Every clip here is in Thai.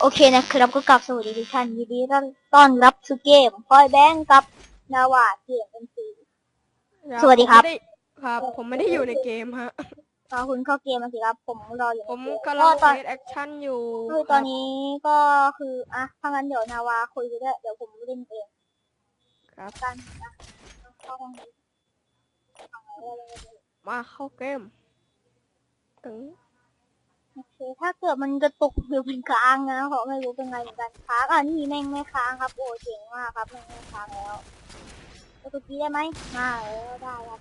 โอเคนะครับก็กลับสวัสดีทุกท่านยินดีต้อนรับสู่เกมพอยแบงกับนาวาเกมเป็นสีสวัสดีครับ ผมไม่ไครับ ผมไม่ได้อยู่ในเกมฮะรอคุณเข้าเกมมาสิครับ ผมรออยู่ผมในเกำลังตอนเล่นแอคชั่นอยู่คือตอนนี้ก็คืออะถ้างั้นเดี๋ยวนาวาคุยไปด้วยเดี๋ยวผมเล่นเองครับกันนะเข้าห้องนี้เอาไงได้เลยมาเข้าเกม ถึง โอเค ถ้าเกิดมันกระตุกหรือเป็นค้างนะเพราะไม่รู้เป็นไงเหมือนกันค้างอะนี่แม่งไม่ค้างครับโอ้เจ๋งมากครับแม่งไม่ค้างแล้วแล้วตัวกี้ได้ไหมมาแล้วได้ครับ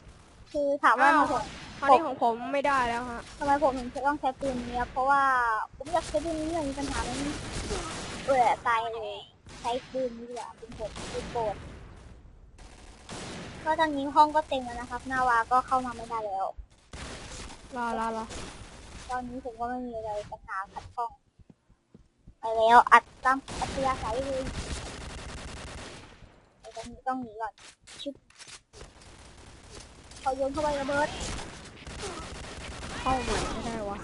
คือถามว่าผมตอนนี้ของผมไม่ได้แล้วฮะ ทำไมผมถึงจะต้องใช้ปืนนี้ครับเพราะว่าผมอยากใช้ปืนนี้เลยมีปัญหามันเออตายเลยใช้ปืนนี้ดีกว่าเป็นผมปืนโปรดก็ตอนนี้ห้องก็เต็มแล้วนะครับนาวาก็เข้ามาไม่ได้แล้ว รอรอรอ ตอนนี้ผมก็ไม่มีอะไรปัญหาขัดข้องไปแล้วอัดตั้งอัธยาศัยเลยไอ้ตอนนี้ต้องหนีก่อนชุบพอโยนเข้าไประเบิดเข้าใหม่ไม่ได้วะ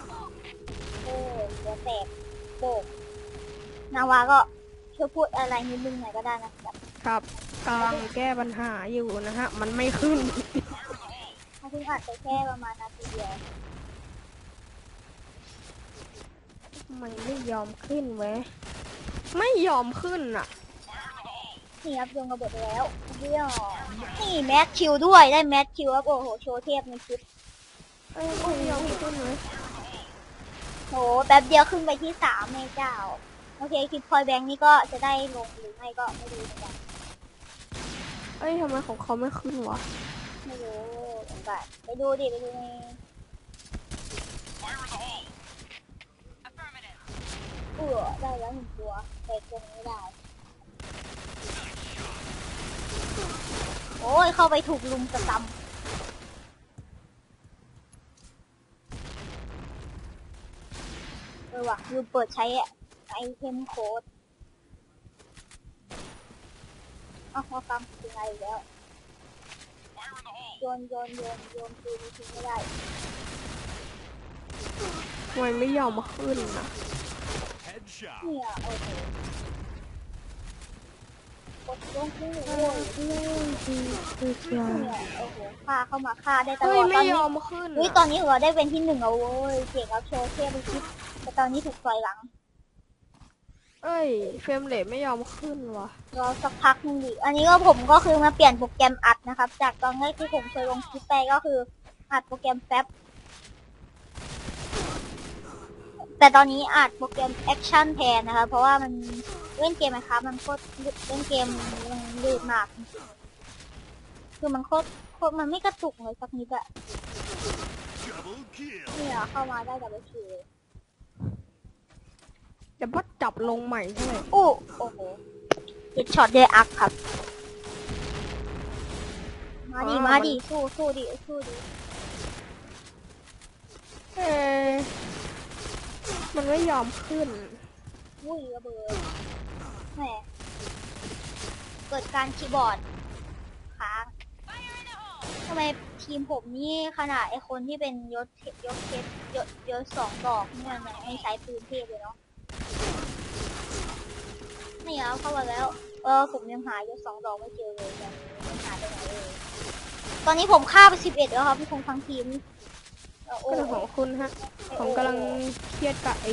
เออหัวแตกโบกนาวาก็ช่วยพูดอะไรนิดนึงหน่อยก็ได้นะครับ ครับกำลังแก้ปัญหาอยู่นะฮะ มันไม่ขึ้นเขาเพิ่งอัดไปแค่ประมาณนาทีเดียว มันไม่ยอมขึ้นเว้ยไม่ยอมขึ้นอะ นี่ครับโยนระเบิดไปแล้วเยี่ยมนี่แมทคิวด้วยได้แมทคิวครับโอ้โหโชว์เทพในคลิปเอ้ยไม่ยอมขึ้นเลยโหแป๊บเดียวขึ้นไปที่สามแม่เจ้า โอเคคลิปพอยแบงค์นี่ก็จะได้ลงหรือไม่ก็ไม่รู้เหมือนกันเอ้ยทำไมของเขาไม่ขึ้นวะไม่รู้เหมือนกันไปดูดิไปดูในเออ ได้แล้วหนึ่งตัวแต่ตัวนี้ไม่ได้ โอ้ยเข้าไปถูกลุมกระซำเออว่ะลืมเปิดใช้ไอเทมโค้ดอ้าพอกำถึงไงอีกแล้วโยนโยนโยนโยนปืนทิ้งไม่ได้ทำไมไม่ยอมขึ้นอะ Headshot. เนี่ยโอ้โหกดลงทิ้งเลยเนี่ยโอ้โหฆ่าเข้ามาฆ่าได้ตลเฮ้อยดตไม่อนยนี้อมขึ้นเฮ้ยอะตอนนี้เราได้เป็นที่หนึ่งแล้วเว้ยเก่งเอาโชว์เทพไปคิดแต่ตอนนี้ถูกต่อยหลัง เอ้ยเฟรมเรทไม่ยอมขึ้นวะรอสักพักหนึงดิ อันนี้ก็ผมก็คือมาเปลี่ยนโปรแกรมอัดนะครับ จากตอนแรกที่ผมเคยลงคลิปไปก็คืออัดโปรแกรมแป๊บ แต่ตอนนี้อัดโปรแกรมแอคชั่นแทนนะคะ เพราะว่ามันเล่นเกมนะครับมันโคตรเล่นเกมมันลื่นมากจริงๆคือมันโคตรโคตรมันไม่กระตุกเลยสักนิดอะ Double kill. เนี่ยเข้ามาได้แต่ไม่คิวเลยเดี๋ยวพัดจับลงใหม่ใช่ไหมอู้โอ้โหติดช็อตด้วยอักครับ มาดิมาดิสู้สู้ดิสู้ดิเอ้ย มันไม่ยอมขึ้นวุ้ยระเบิดแหมเกิดการคีย์บอร์ดค้างทำไมทีมผมนี่ขนาดไอคนที่เป็นยศยศเทปยศยศสองดอกเนี่ยมันไม่ใช้ปืนเทพเลยเนาะนี่เอาเข้ามาแล้ว เออผมยังหายศสองดอกไม่เจอเลยตอนนี้ไม่หาไปไหนเลยตอนนี้ผมฆ่าไปสิบเอ็ดแล้วครับพี่คงทั้งทีม ก็เรื่องของคุณฮะ ผมกำลังเครียดกับไอ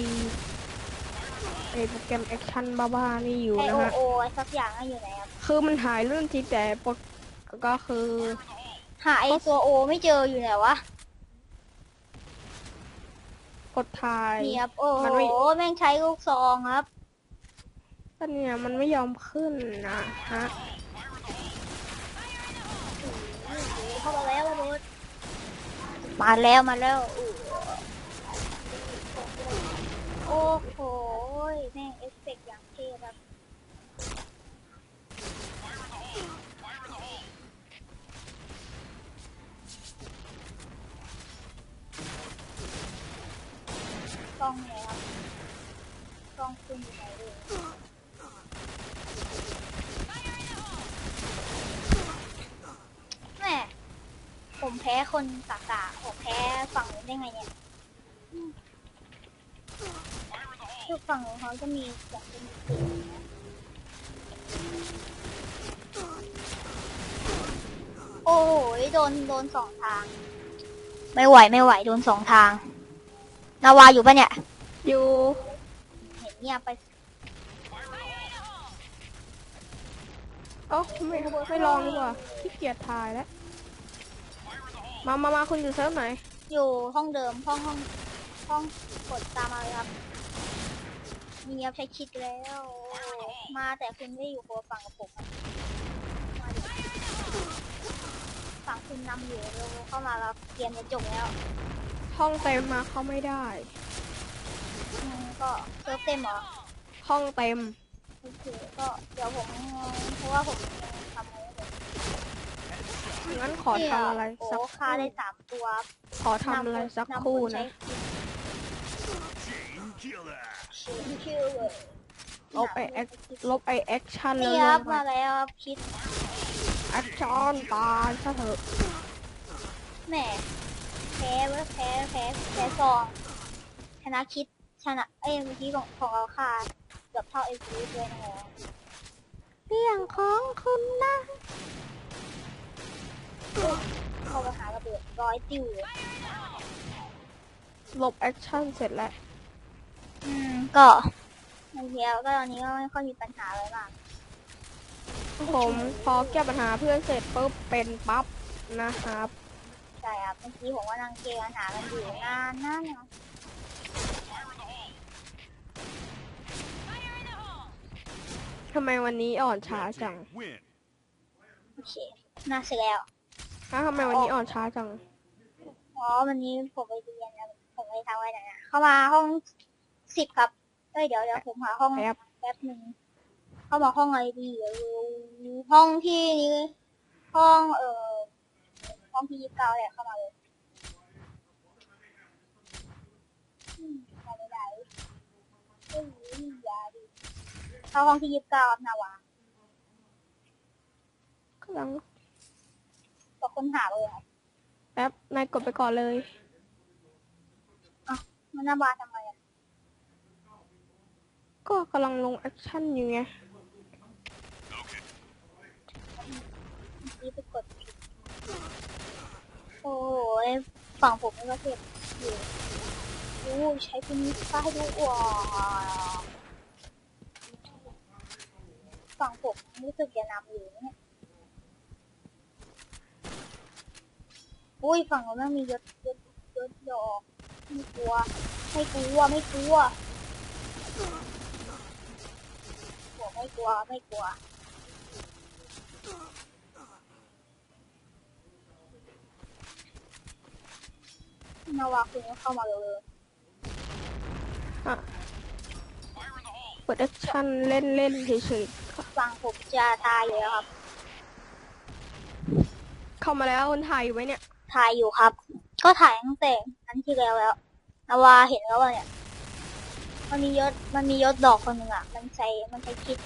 ไอโปรแกรมแอคชั่นบ้าๆนี่อยู่ไอนะโอฮะ โอสักอย่างอะอยู่ไหนครับคือมันถ่ายเรื่องจริงแต่โปรก็คือหาไอตัวโอไม่เจออยู่ไหนวะกดถ่าย นี่ครับโอ้โหมันไม่แม่งใช้ลูกซองครับก็เนี่ยมันไม่ยอมขึ้นนะฮะ เข้ามาแล้วระเบิด มาแล้วมาแล้ว โอ้โหแม่งเอฟเฟกต์อย่างเท่ครับกล้องไงครับกล้องขึ้นอยู่ไหนเลยแม่ผม แพ้คนกากาผมแพ้ฝั่งนู้นได้ไงเนี่ยคือฝั่งของเขาจะมีแบบเป็นสีนโอ้โหโดนโดนสองทาง ไม่ไหวไม่ไหวโดนสองทาง นาวาอยู่ปะเนี่ย อยู่ เห็นเงียบไปเอ้าไม่ไม่ลองดีกว่าขี้เกียจถ่ายแล้ว มามามาคุณอยู่เซิร์ฟไหน อยู่ห้องเดิมห้องห้องห้องกดตามมาเลยครับเงียบใช้คิดแล้ว มาแต่คุณไม่ได้อยู่คนละฝั่งกับผมอะมาดิฝั่งคุณนำอยู่เร็วเข้ามาแล้วเกมจะจบแล้วห้องเต็มมาเข้าไม่ได้ อืมก็เซิร์ฟเต็มเหรอห้องเต็ม โอเคก็เดี๋ยวผมเพราะว่าผมยังทำอะไรไม่ได้ งั้นขอทำอะไรโอ้สักค่าได้สามตัวขอทำอะไรสักครู่นะ Chain killer. ชื่อชื่อเลยลบไอแอคลบไอแอคชั่นแล้วนี่ลครับงไปมาแล้วครับคิดแอคชั่นตายซะเถอะแหมแพ้เว้ยแพ้แพ้แพ้ซองชนะคิดชนะเอ้ยเมื่อกี้ของของเราค่าเกือบเท่าเอฟซีเลยนะเรื่องของคุณนะ เข้ามาหาระเบิดร้อยติวเลยลบแอคชั่นเสร็จแล้ว อืมก็ในเทียวก็ตอนนี้ก็ไม่ค่อยมีปัญหาอะไรมากผมพอแก้ปัญหาเพื่อนเสร็จปุ๊บเป็นปั๊บนะครับใช่ครับเมื่อกี้ผมว่านั่งเกมปัญหากันอยู่นานนานนะทำไมวันนี้อ่อนช้า Red จัง team win. โอเค น่าเสร็จแล้ว อ้าวทำไมวันนี้อ่อนช้าจังอ๋อวันนี้ผมไปเรียนแล้วผมไปทำอะไรไหนนะเข้ามาห้องสิบครับ เอ้ยเดี๋ยวเดี๋ยวผมหาห้องแป๊บ แป๊บหนึ่ง เข้ามาห้องอะไรดีเดี๋ยวดูห้องที่นี้ห้องเอ่อห้องที่ยี่สิบเก้าแหละเข้ามาเลยอืมเข้าไม่ได้ไม่รู้มียาดิเข้าห้องที่ยี่สิบเก้าครับนาวากำลัง ก็ค้นหาเลยครับแป๊บนายกดไปก่อนเลย มันนาวาทำไมอะก็กำลังลงแอคชั่นอยู่ไง นี่ไปกดผิดโอ้ยฝั่งผมนี่ก็เก็บอยู่โอ้ใช้เป็นมิสไซด์ด้วยว้าฝั่งผมรู้สึกจะนำอยู่เนี่ย อุ้ยฝั่งเราไม่มียศยศยศดอกไม่กลัวไม่กลัวไม่กลัวผมไม่กลัวไม่กลัวนาวาคุณก็เข้ามาเลยอะเปิดแอคชั่นเล่นเล่นๆเฉยฟังผมจะทายอยู่แล้วครับๆเข้ามาแล้วคนไทยไว้เนี่ย ทายอยู่ครับ ก็ถ่ายตั้งแต่นั้นที่แล้วแล้วนาวาเห็นแล้วว่าเนี่ย มันมียศมันมียศดอกคนหนึ่งอะ มันใช้มันใช้คิด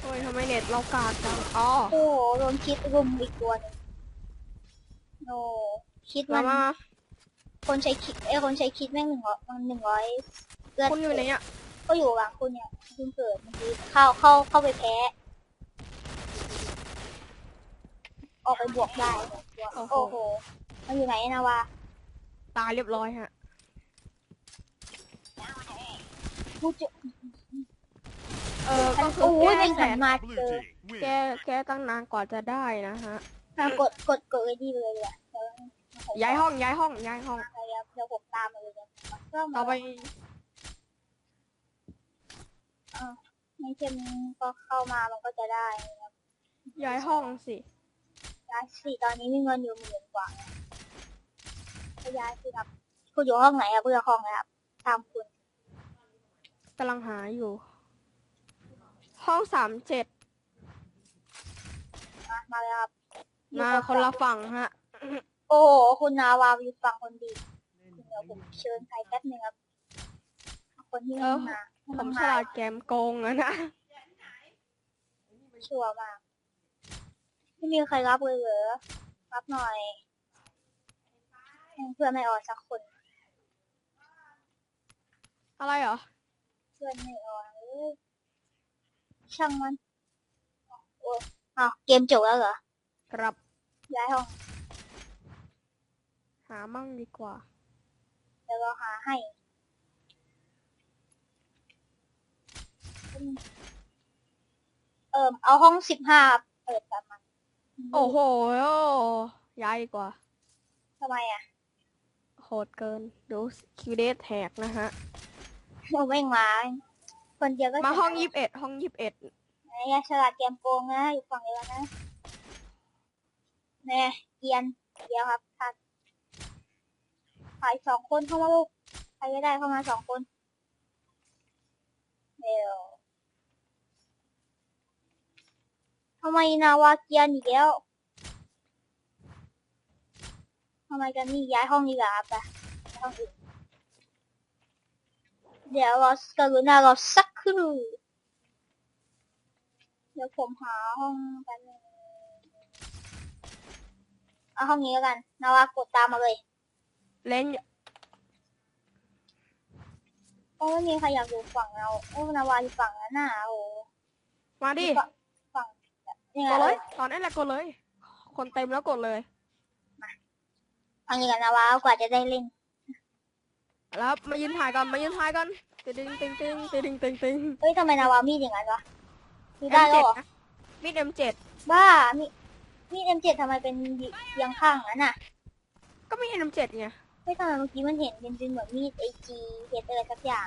โอ้ยทำไมเน็ตเรากากจังอ๋อโอ้โหโดนคิดรุมอีกตัวหนึงโอ้คิดมามันมาคนใช้คิดเอ้ยคนใช้คิดแม่งหนึ่งร้อยมันหนึ่งร้อยเลือดคุณอยู่ไหนอะก็อยู่หลังคุณเนี่ยเพิ่งเกิดเมื่อกี้เข้าเข้าเข้าไปแพ้ ออกไปบวกได้สองตัวโอ้โอ้โห โหมันอยู่ไหนนะวะตายเรียบร้อยฮะพูดจะเออก็คือโอ้ยแก้เป็นแสสันนมา Blue เจอ team แก้ win. แก้ตั้งนานกว่าจะได้นะฮะอะกดกดกดเลยดีเลยอะเดี๋ยวผมย้ายห้องย้ายห้องย้ายห้องไปครับเดี๋ยวผมตามมาเลยเดี๋ยวก็ต่อมาไปในเกมก็เข้ามามันก็จะได้นะครับย้ายห้องสิ ย้ายสิตอนนี้มีเงินอยู่หมื่นกว่าเนี่ยก็ย้ายสิครับ คุณอยู่ห้องไหนอะเพื่อห้องนะครับ ตามคุณกำลังหาอยู่ ห้องสามเจ็ดมามาเลยครับมาคนละฝั่งฮะ โอ้โหคุณนาวาอยู่ฝั่งคนดีเดี๋ยวผมเชิญใครแป๊บหนึงครับ คนที่ไม่มาผมฉลาดแกมโกงอะนะชัวร์มาก ไม่มีใครรับเลยเหรอรับหน่อยให้เพื่อนไม่ออกสักคน อะไรเหรอ เพื่อนไม่ออนเลยช่างมันโอ้ยอ้าวเกมจบแล้วเหรอ ครับ ย้ายห้อง หามั่งดีกว่า เดี๋ยวเราหาให้อืมเอิมเอาห้องสิบห้าเปิดตามมัน โอ้โหย้ายดีกว่าทำไมอะ โหดเกินดูคิวเดสแท็กนะฮะเราไม่งมาคนเดียวก็มาห้องชนะยี่สิบเอ็ดห้องยี่สิบเอ็ดไหนอะฉลาดเกมโกงนะอยู่ฝั่งเดียวกันนะแน่เกียนเดียวครับทัดถ่ายสองคนเข้ามาลูกใครก็ได้เข้ามาสองคนเร็ว ทำไมนาวาเกียนอีกแล้วทำไมกันนี่ย้ายห้องดีกว่าครับไปห้องอื่นเดี๋ยวรอกรุณารอสักครู่เดี๋ยวผมหาห้องแป๊บนึงเอาห้องนี้แล้วกันนาวากดตามมาเลย เล่นโอ้ไม่มีใครอยากอยู่ฝั่งเราโอ้นาวาอยู่ฝั่งนั้นน่ะโอ้มาดิฝั่งฝั่งเนี่ย กดเลยตอนนี้แหละกดเลย คนเต็มแล้วกดเลยเอางี้กันนาวากว่าจะได้เล่นแล้วมายืนถ่ายก่อนมายืนถ่ายก่อนตึงตึงตึงตึงตึงตึงตึงเฮ้ยทำไมนาวามีดอย่างนั้นวะมีได้แล้วเหรอนะมีด M7 บ้ามีมีเอ็มเจ็ดทำไมเป็นเอียงข้างนั้นน่ะ ก็มี M7 ไงเฮ้ยทำไมเมื่อกี้มันเห็นเป็นเป็นเหมือนมีดไอจีเฮดอะไรสักอย่าง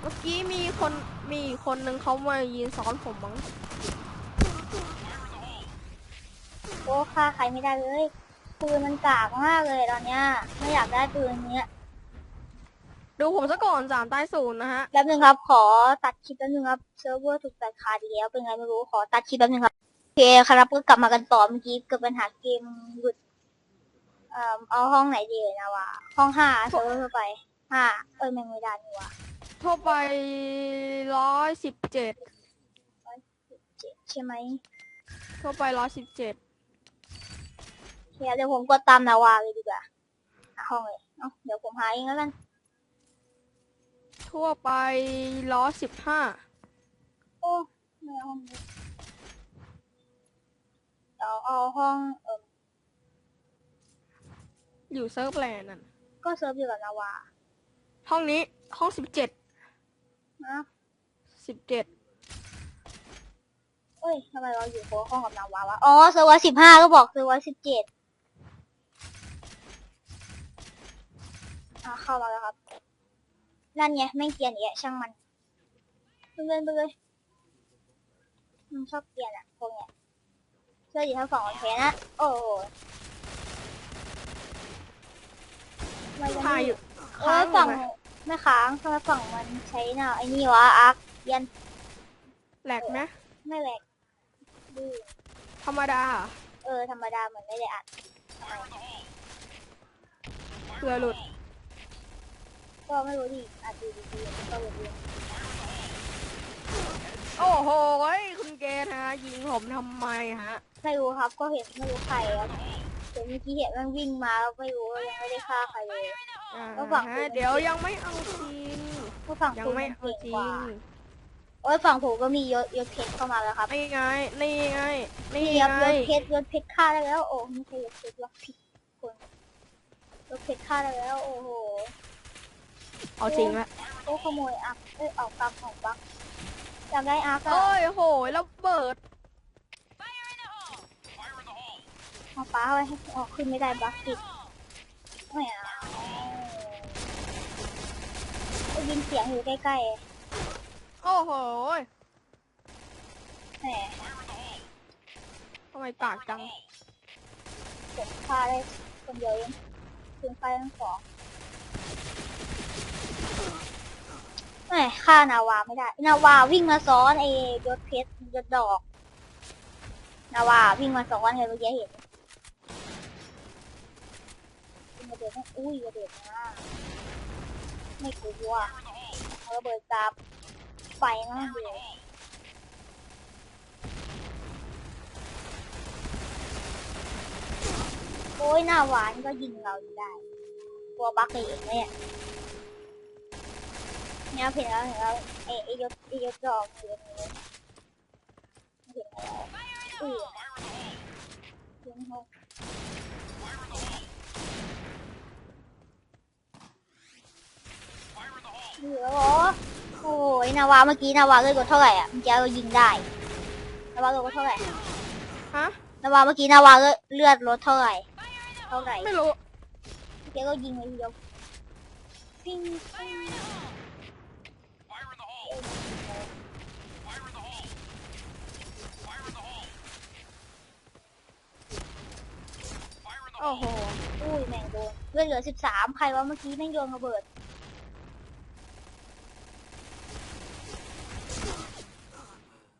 เมื่อกี้มีคนมีอีกคนนึงเขามายืนซ้อนผมมั้งโอ้ฆ่าใครไม่ได้เลยปืนมันกากมากเลยตอนเนี้ยไม่อยากได้ปืนเนี้ยดูผมซะก่อนสามใต้ศูนย์นะฮะแป๊บนึงครับ ขอตัดคลิปแป๊บนึงครับเซิร์ฟเวอร์ถูกตัดขาดอีกแล้วเป็นไงไม่รู้ขอตัดคลิปแป๊บนึงครับโอเคครับก็กลับมากันต่อเมื่อกี้เกิดปัญหาเกมหลุดเอ่อเอาห้องไหนดีเลยนะวะห้องห้าเซิร์ฟเวอร์ทั่วไปห้าเอ้ยไม่ไม่ได้นี่วะ ทั่วไปร้อยสิบเจ็ดเจ็ดใช่ไหมทั่วไปร้อยสิบเจ็ดโอเคเดี๋ยวผมกดตามนาวาเลยดีกว่าหาห้องเลยเอ้าเดี๋ยวผมหาเองแล้วกัน ทั่วไปร้อยสิบห้าโอ้ไม่เอาห้องนี้เดี๋ยวเอาห้องเอออยู่เซิร์ฟแลนด์นั่นก็เซิร์ฟอยู่กับนาวา ห้องนี้ห้องสิบเจ็ด นะสิบเจ็ดเอ้ยทำไมเราอยู่โคห้องกับนาวาวะ อ๋อเซอร์ไว้สิบห้าก็บอกเซอร์ไว้สิบเจ็ดอะเข้ามาแล้วครับ นั่นไงไม่งเกรียนอีกแล้วช่างมันไปเลยไปเลยมันชอบเกรียนอะพวกเนี้ยเชื่ออยู่ทั้งสองโอเคนะ โอ้โหไม่ได้ถ่ายอยู่เอ้ค้ายงอยู่ฝั่ง ไหมไม่ค้างทำไมฝั่งมันใช้น่ะไอ้นี่วะอาร์คเรียนแหลกไหมไม่แหลกดื้อธรรมดาเหรอเออ ธรรมดาเหมือนไม่ได้อัดทำไมเกลือหลุด ก็ไม่รู้ดิอัดดูดีๆก็แบบนี้โอ้โหเว้ยคุณเกณฑ์ฮะ ยิงผมทำไมฮะ ไม่รู้ครับ ก็เห็นไม่รู้ใครครับเห็นเมื่อกี้เห็นมันวิ่งมาแล้วไม่รู้ยังไม่ได้ฆ่าใครเลยอ่า ก็ฝั่งฮะคุณเดี๋ยวยังไม่เอาจริงก็ฝั่งยังคุณไม่มันเอาเก่งจริกว่างโอ้ยฝั่งผมก็มียศยศเพชรเข้ามาแล้วครับนี่ไง นี่ไง นี่นี่ครับไง ยศเพชรยศเพชรฆ่าได้แล้ว โอ้ไม่ใช่ยศเพชรว่าผิดคนยศเพชรฆ่าได้แล้ว โอ้โหเอาจริงละโอ้ขโมยอักเอ้ยเอาปักของปักอยากได้อาร์คอะโอ้ยโหยแล้วเบิด เอาป้าไว้ให้ออกขึ้นไม่ได้บักติดไม่เอาได้ ยินเสียงอยู่ใกล้โอ้โหยๆแหมทำไมปากจังผมฆ่าได้คนเดียวเองคืนไฟทั้งสองแหมฆ่านาวาไม่ได้ นาวาวิ่งมาซ้อนไอ้ยศเพชรยศดอก นาวาวิ่งมาซ้อนเห็นเมื่อกี้เห็นวิ่งมาเดินอุ้ยกระเด็นมา ไม่กลัวเอาระเบิดจับไฟมากเลยโอ้ยหน้าหวานก็ยิงเราได้ตัวบักเองเนี่ยเนี่ยเห็นแล้วเห็นแล้วไอ้ไอ้ยศไอ้ยศดอกอยู่ตรงนี้เห็นแล้วอุ้ยเสียงหก เหลือเหรอโอ้ยนาวาเมื่อกี้นาวาเลือดกดเท่าไหร่อะเมื่อกี้เรายิงได้นาวาเลือดกดเท่าไหร่ฮะนาวาเมื่อกี้นาวาเลือดลดเท่าไหร่เท่าไหร่ไม่รู้เจ๊ก็ยิงไปทีเดียวปิ้งปิ้ง Fire in the hole! Fire in the hole! Fire in the hole! Fire in the โอ้ hole! โหอุ้ยแม่งโดนเลือดเหลือสิบสามใครว่าเมื่อกี้แม่งโยนระเบิด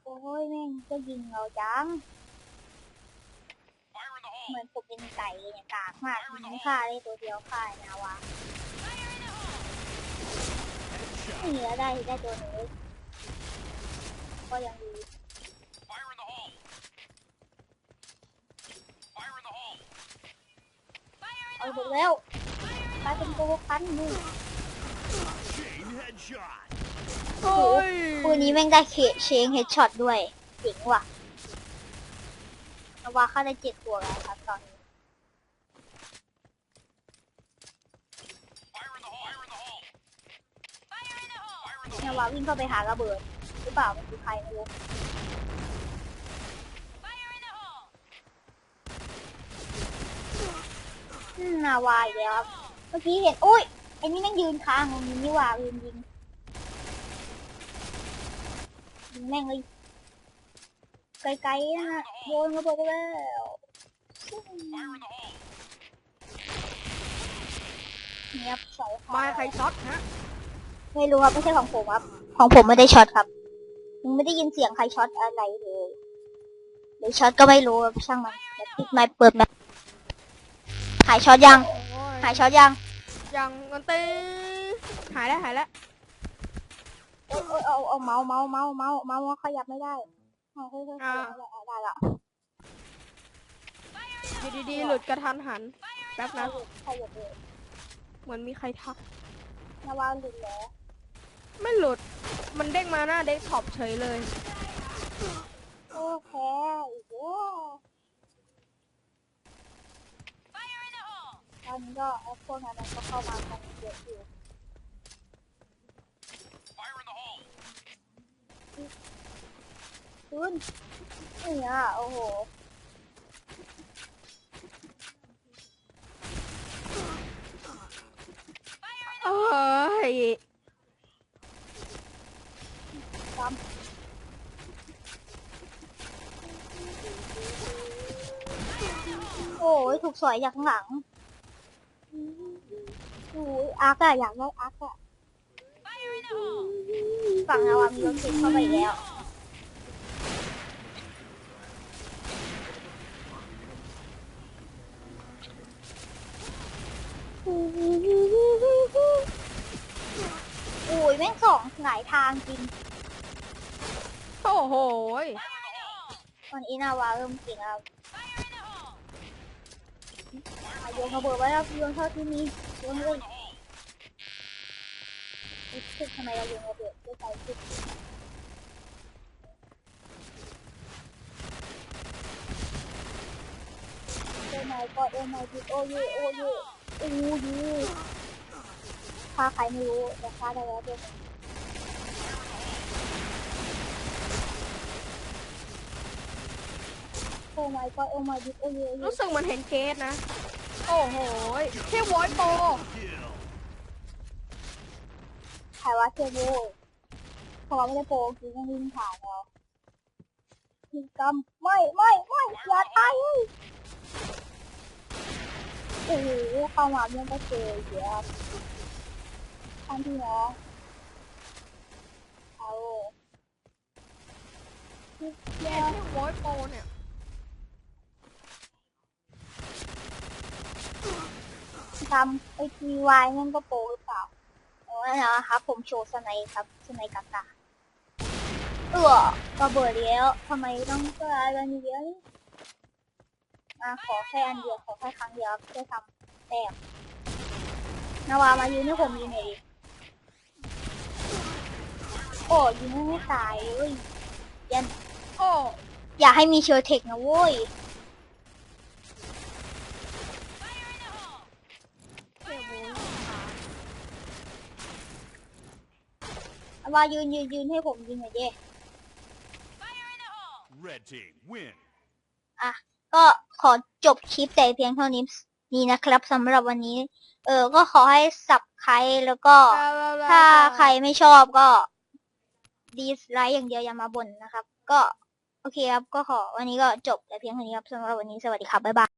โอ้ยแม่งก็ยิง เราจัง Fire in the hole! เหมือนผมเป็นไก่เลยเนี่ยกากมากยิงฆ่าได้ตัวเดียวฆ่าไอ้นาวา Headshot! ไม่เหลือได้ได้ตัวหนึ่งเลยก็ยังดี Fire in the hole! Fire in the hole! เอาหมดแล้วกลายเป็นตัวพันมือ Chain headshot! โอ้ยคู่นี้แม่งได้เคเชงเฮดช็อตด้วยเจ๋งว่ะ นาวาฆ่าได้เจ็ดตัวแล้วครับตอนนี้นาวาวิ่งเข้าไปหาระเบิด หรือเปล่ามันคือใครไม่รู้นาวาอีกแล้วครับเมื่อกี้เห็นอุ้ยไอ้นี่แม่งยืนค้างตรงนี้นี่ว่ายืนยิงยิงแม่งเลย ไกลๆนะฮะโยนระเบิดไปแล้ว Fire in the hole! เงียบใส่มาใครช็อตฮะไม่รู้ครับไม่ใช่ของผมครับ ของผมไม่ได้ช็อตครับยังไม่ได้ยินเสียงใครช็อตอะไรเลยหรือช็อตก็ไม่รู้ครับช่างมันเดี๋ยวปิดไมค์เปิดแมปหายช็อตยังโอ้ยหายช็อตยัง ยังมันตีหายแล้วหายแล้วเอ้ยเอ้ยเอาเอาเมาส์เมาส์เมาส์เมาส์เมาส์ขยับไม่ได้ เอาเฮ้ยเฮ้ยเฮ้ยเอาได้ละอยู่ดีๆหลุดกระทันหันแป๊บนะขยับเลยเหมือนมีใครทักนาวาหลุดแล้วไม่หลุด มันเด้งมาหน้าเด็กท็อปเฉยเลยโอ้แพ้อีกโอ้ตอนนี้ก็ไอ้พวกนั้นมันก็เข้ามากันเยอะอยู่ Fire in the hole! คุณเนี่ยโอ้โหเอ้ยโอ้ยถูกสอยจากข้างหลังโอ้ยอาร์กอะอยากได้อาร์กอะฝั่งนาวามีรถติดเข้าไปอีกแล้ว โอ้ยแม่งสองหลายทางจริง โอ้โหยตอนนี้นาวาเริ่มเก่งแล้วอะโยนระเบิดไว้แล้วโยนเท่าที่มีโยนเลยเอ๊ะทำไมเราโยนระเบิดด้วยใจขึ้นโอ้ my god โอ้ my god โอ้ยโอ้ย โอ้ยฆ่าใครไม่รู้แต่ฆ่าได้แล้วด้วยโอ้ my god โอ้ my god โอ้ยโอ้ยรู้สึกมันเห็นเกสนะ โอ้โหยแค่วอยโปร Kill! ใครว่าเทโบเพราะว่าไม่ได้โปรคือต้องวิ่งผ่านเราพิกรรมไม่ไม่ไม่อย่าตายเฮ้ย โอ้โหเข้ามาเรื่องก็เจอเยอะท่านพี่น้องเอาแค่วอยโปเนี่ยทำไอทีวายนั่นก็โปหรือเปล่าโอ้ยนะครับผมโชว์สไนด์ครับสไนด์กากาเออระเบิดแล้วทำไมต้องเจออะไรเยอะนี่ มาขอแค่อันเดียวขอแค่ครั้งเดียวครับจะทำแต้มนาวามายืนให้ผมยืนหน่อยดิโอ้ยิงให้ไม่ตายเว้ยยันโอ้อย่าให้มีเชอร์เทคนะเว้ยเจ็บโว้ยนาวายืนยืนยืนให้ผมยืนหน่อยดิ Red team win. อะ ก็ ขอจบคลิปแต่เพียงเท่านี้นี่นะครับสำหรับวันนี้ เออ ก็ขอให้สับใครแล้วก็ ถ้าใครไม่ชอบก็ดีสไลค์อย่างเดียวอย่ามาบ่นนะครับ ก็โอเคครับ ก็ขอวันนี้ก็จบแต่เพียงเท่านี้ครับสำหรับวันนี้สวัสดีครับ บ๊ายบาย